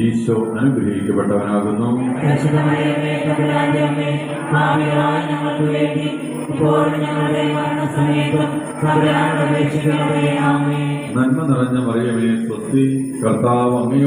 ഈശോ അനുഗ്രഹിക്കപ്പെട്ടവനാകുന്നു. നന്മ നിറഞ്ഞ മറിയമേ സ്വസ്തി കർത്താവ് അങ്ങയോട്